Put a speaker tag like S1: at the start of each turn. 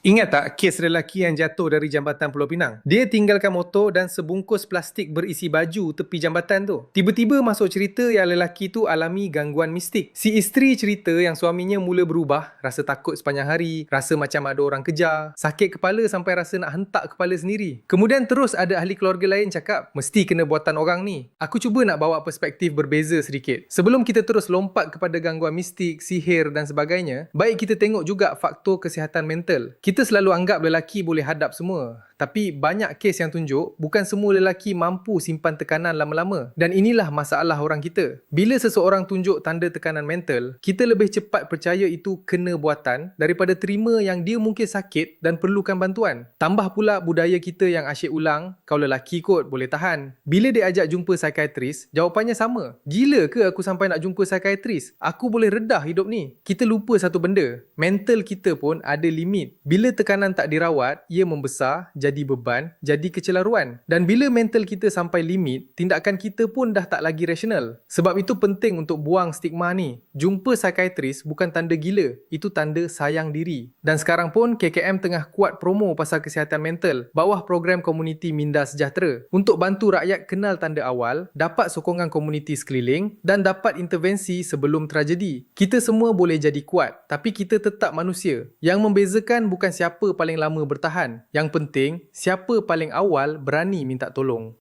S1: Ingat tak kes lelaki yang jatuh dari jambatan Pulau Pinang? Dia tinggalkan motor dan sebungkus plastik berisi baju tepi jambatan tu. Tiba-tiba masuk cerita yang lelaki tu alami gangguan mistik. Si isteri cerita yang suaminya mula berubah, rasa takut sepanjang hari, rasa macam ada orang kejar, sakit kepala sampai rasa nak hentak kepala sendiri. Kemudian terus ada ahli keluarga lain cakap, mesti kena buatan orang ni. Aku cuba nak bawa perspektif berbeza sedikit. Sebelum kita terus lompat kepada gangguan mistik, sihir dan sebagainya, baik kita tengok juga faktor kesihatan mental. Kita selalu anggap lelaki boleh hadap semua. Tapi banyak kes yang tunjuk bukan semua lelaki mampu simpan tekanan lama-lama. Dan inilah masalah orang kita. Bila seseorang tunjuk tanda tekanan mental, kita lebih cepat percaya itu kena buatan daripada terima yang dia mungkin sakit dan perlukan bantuan. Tambah pula budaya kita yang asyik ulang, kau lelaki kot boleh tahan. Bila dia ajak jumpa psikiatris, jawapannya sama. Gila ke aku sampai nak jumpa psikiatris? Aku boleh redah hidup ni. Kita lupa satu benda. Mental kita pun ada limit. Bila tekanan tak dirawat, ia membesar, jadi beban, jadi kecelaruan. Dan bila mental kita sampai limit, tindakan kita pun dah tak lagi rasional. Sebab itu penting untuk buang stigma ni. Jumpa psikiatris bukan tanda gila, itu tanda sayang diri. Dan sekarang pun KKM tengah kuat promo pasal kesihatan mental bawah program komuniti Minda Sejahtera untuk bantu rakyat kenal tanda awal, dapat sokongan komuniti sekeliling dan dapat intervensi sebelum tragedi. Kita semua boleh jadi kuat, tapi kita tetap manusia. Yang membezakan bukan siapa paling lama bertahan. Yang penting, siapa paling awal berani minta tolong.